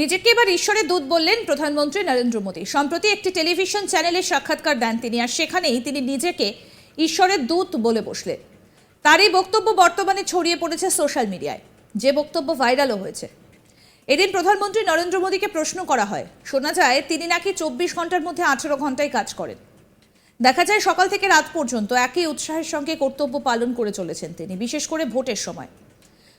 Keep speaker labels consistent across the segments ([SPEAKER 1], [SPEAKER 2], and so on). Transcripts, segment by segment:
[SPEAKER 1] নিজেকে এবার ঈশ্বরের দূত বললেন প্রধানমন্ত্রী নরেন্দ্র মোদী। সম্প্রতি একটি টেলিভিশন চ্যানেলে সাক্ষাৎকার দেন তিনি, আর সেখানেই তিনি নিজেকে ঈশ্বরের দূত বলে বসলেন। তার এই বক্তব্য বর্তমানে ছড়িয়ে পড়েছে সোশ্যাল মিডিয়ায়। যে বক্তব্য ভাইরালও হয়েছে। এদিন প্রধানমন্ত্রী নরেন্দ্র মোদীকে প্রশ্ন করা হয়। শোনা যায়, তিনি নাকি চব্বিশ ঘণ্টার মধ্যে আঠেরো ঘন্টায় কাজ করেন। দেখা যায়, সকাল থেকে রাত পর্যন্ত একই উৎসাহের সঙ্গে কর্তব্য পালন করে চলেছেন তিনি, বিশেষ করে ভোটের সময়।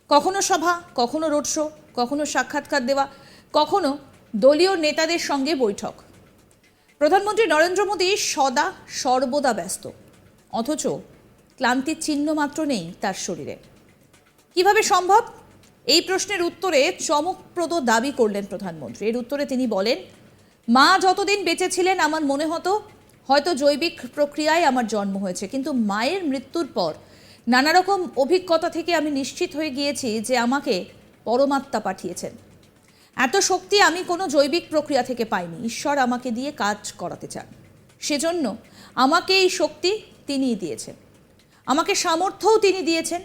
[SPEAKER 1] কখনো সভা, কখনো রোড শো, কখনো সাক্ষাৎকার দেওয়া কখনো দলীয় নেতাদের সঙ্গে বৈঠক। প্রধানমন্ত্রী নরেন্দ্র মোদী সদা সর্বদা ব্যস্ত। অথচ ক্লান্তির চিহ্ন মাত্র নেই তার শরীরে। কীভাবে সম্ভব? এই প্রশ্নের উত্তরে চমকপ্রদ দাবি করলেন প্রধানমন্ত্রী। এর উত্তরে তিনি বলেন, মা যতদিন বেঁচে ছিলেন আমার মনে হতো, হয়তো জৈবিক প্রক্রিয়ায় আমার জন্ম হয়েছে। কিন্তু মায়ের মৃত্যুর পর নানা রকম অভিজ্ঞতা থেকে আমি নিশ্চিত হয়ে গিয়েছি যে আমাকে পরমাত্মা পাঠিয়েছেন। এত শক্তি আমি কোনো জৈবিক প্রক্রিয়া থেকে পাইনি। ঈশ্বর আমাকে দিয়ে কাজ করাতে চান। সেজন্য আমাকে এই শক্তি তিনিই দিয়েছেন। আমাকে সামর্থ্যও তিনি দিয়েছেন,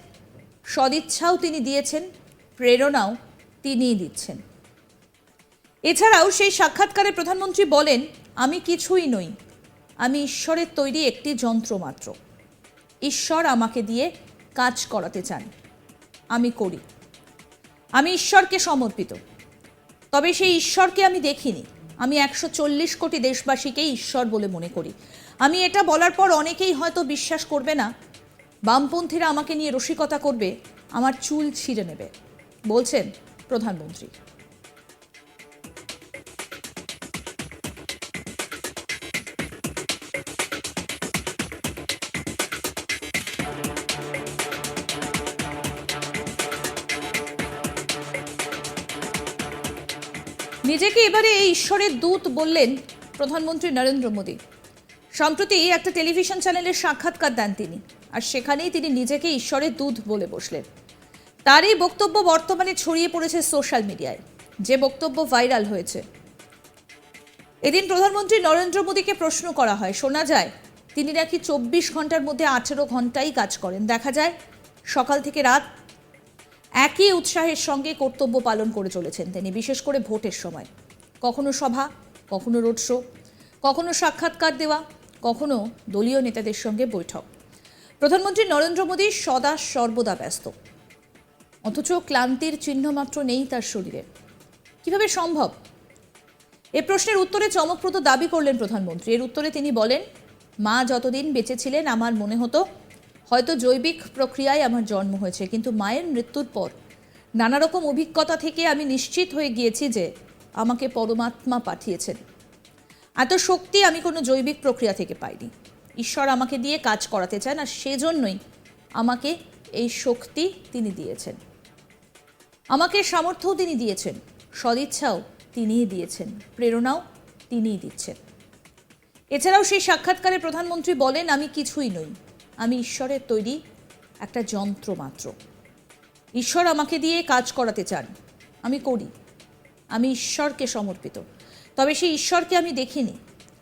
[SPEAKER 1] সদিচ্ছাও তিনি দিয়েছেন, প্রেরণাও তিনিই দিচ্ছেন। এছাড়াও সেই সাক্ষাৎকারে প্রধানমন্ত্রী বলেন, আমি কিছুই নই, আমি ঈশ্বরের তৈরি একটি যন্ত্র মাত্র। ঈশ্বর আমাকে দিয়ে কাজ করাতে চান। আমি করি। আমি ঈশ্বরকে সমর্পিত। তবে সেই ঈশ্বরকে আমি দেখিনি। আমি একশো চল্লিশ কোটি দেশবাসীকে ঈশ্বর বলে মনে করি। আমি এটা বলার পর অনেকেই হয়তো বিশ্বাস করবে না, বামপন্থীরা আমাকে নিয়ে রসিকতা করবে, আমার চুল ছিঁড়ে নেবে, বলছেন প্রধানমন্ত্রী। নিজেকে এবারে এই ঈশ্বরের দূত বললেন প্রধানমন্ত্রী নরেন্দ্র মোদী। সম্প্রতি একটা টেলিভিশন চ্যানেলের সাক্ষাৎকার দেন তিনি, আর সেখানেই তিনি নিজেকে ঈশ্বরের দূত বলে বসলেন। তার এই বক্তব্য বর্তমানে ছড়িয়ে পড়েছে সোশ্যাল মিডিয়ায়, যে বক্তব্য ভাইরাল হয়েছে। এদিন প্রধানমন্ত্রী নরেন্দ্র মোদীকে প্রশ্ন করা হয়, শোনা যায়, তিনি নাকি চব্বিশ ঘণ্টার মধ্যে আঠেরো ঘন্টাই কাজ করেন। দেখা যায়, সকাল থেকে রাত একই উৎসাহের সঙ্গে কর্তব্য পালন করে চলেছেন তিনি, বিশেষ করে ভোটের সময়। কখনো সভা, কখনো রোড শো, কখনো সাক্ষাৎকার দেওয়া, কখনো দলীয় নেতাদের সঙ্গে বৈঠক। প্রধানমন্ত্রী নরেন্দ্র মোদী সদা সর্বদা ব্যস্ত। অথচ ক্লান্তির চিহ্ন মাত্র নেই তার শরীরে। কীভাবে সম্ভব? এ প্রশ্নের উত্তরে চমকপ্রদ দাবি করলেন প্রধানমন্ত্রী। এর উত্তরে তিনি বলেন, মা যতদিন বেঁচে ছিলেন, আমার মনে হতো হয়তো জৈবিক প্রক্রিয়ায় আমার জন্ম হয়েছে, কিন্তু মায়ের মৃত্যুর পর নানা রকম অভিজ্ঞতা থেকে আমি নিশ্চিত হয়ে গিয়েছি যে আমাকে পরমাত্মা পাঠিয়েছেন। এত শক্তি আমি কোনো জৈবিক প্রক্রিয়া থেকে পাইনি। ঈশ্বর আমাকে দিয়ে কাজ করাতে চান আর সেজন্যই আমাকে এই শক্তি তিনি দিয়েছেন। আমাকে সামর্থ্যও তিনি দিয়েছেন, সদিচ্ছাও তিনিই দিয়েছেন, প্রেরণাও তিনিই দিচ্ছেন। এছাড়াও সেই সাক্ষাৎকারে প্রধানমন্ত্রী বলেন, আমি কিছুই নই আমি ঈশ্বরের তৈরি একটা যন্ত্র মাত্র। ঈশ্বর আমাকে দিয়ে কাজ করাতে চান। আমি করি। আমি ঈশ্বরকে সমর্পিত। তবে সেই ঈশ্বরকে আমি দেখিনি।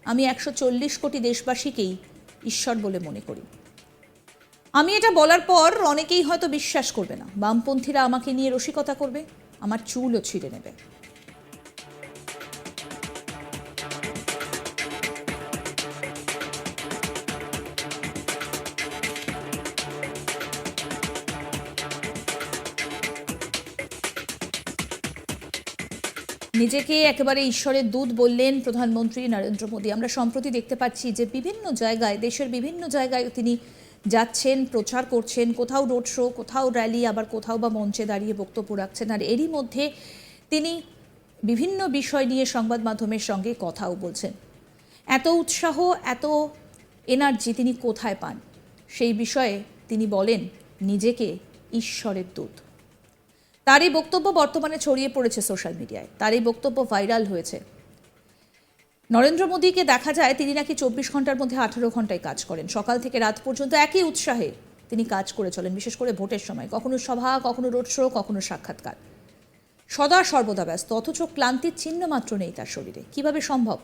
[SPEAKER 1] আমি একশো চল্লিশ কোটি দেশবাসীকেই ঈশ্বর বলে মনে করি। আমি এটা বলার পর অনেকেই হয়তো বিশ্বাস করবে না। বামপন্থীরা আমাকে নিয়ে রসিকতা করবে। আমার চুলও ছিঁড়ে নেবে। নিজেকে একেবারে ঈশ্বরের দূত বললেন প্রধানমন্ত্রী নরেন্দ্র মোদী। আমরা সম্প্রতি দেখতে পাচ্ছি যে বিভিন্ন জায়গায়, দেশের বিভিন্ন জায়গায় তিনি যাচ্ছেন, প্রচার করছেন। কোথাও রোড শো, কোথাও র্যালি, আবার কোথাও বা মঞ্চে দাঁড়িয়ে বক্তব্য রাখছেন। আর এরই মধ্যে তিনি বিভিন্ন বিষয় নিয়ে সংবাদ মাধ্যমের সঙ্গে কথাও বলছেন। এত উৎসাহ, এত এনার্জি তিনি কোথায় পান? সেই বিষয়ে তিনি বলেন, নিজেকে ঈশ্বরের দূত। তার এই বক্তব্য বর্তমানে ছড়িয়ে পড়েছে সোশ্যাল মিডিয়ায়। তার এই বক্তব্য ভাইরাল হয়েছে। নরেন্দ্র মোদীকে দেখা যায় তিনি নাকি চব্বিশ ঘণ্টার মধ্যে আঠেরো ঘন্টায় কাজ করেন। সকাল থেকে রাত পর্যন্ত একই উৎসাহে তিনি কাজ করে চলেন, বিশেষ করে ভোটের সময়। কখনো সভা, কখনো রোড শো, কখনো সাক্ষাৎকার। সদা সর্বদা ব্যস্ত, অথচ ক্লান্তির চিহ্ন মাত্র নেই তার শরীরে। কীভাবে সম্ভব?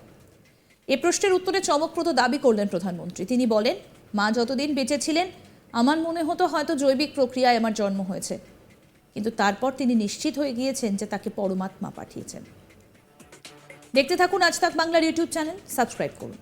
[SPEAKER 1] এ প্রশ্নের উত্তরে চমকপ্রদ দাবি করলেন প্রধানমন্ত্রী। তিনি বলেন, মা যতদিন বেঁচে ছিলেন, আমার মনে হতো হয়তো জৈবিক প্রক্রিয়ায় আমার জন্ম হয়েছে। কিন্তু তারপর তিনি নিশ্চিত হয়ে গিয়েছেন যে তাকে পরমাত্মা পাঠিয়েছেন। দেখতে থাকুন আজ তাক বাংলার ইউটিউব চ্যানেল, সাবস্ক্রাইব করুন।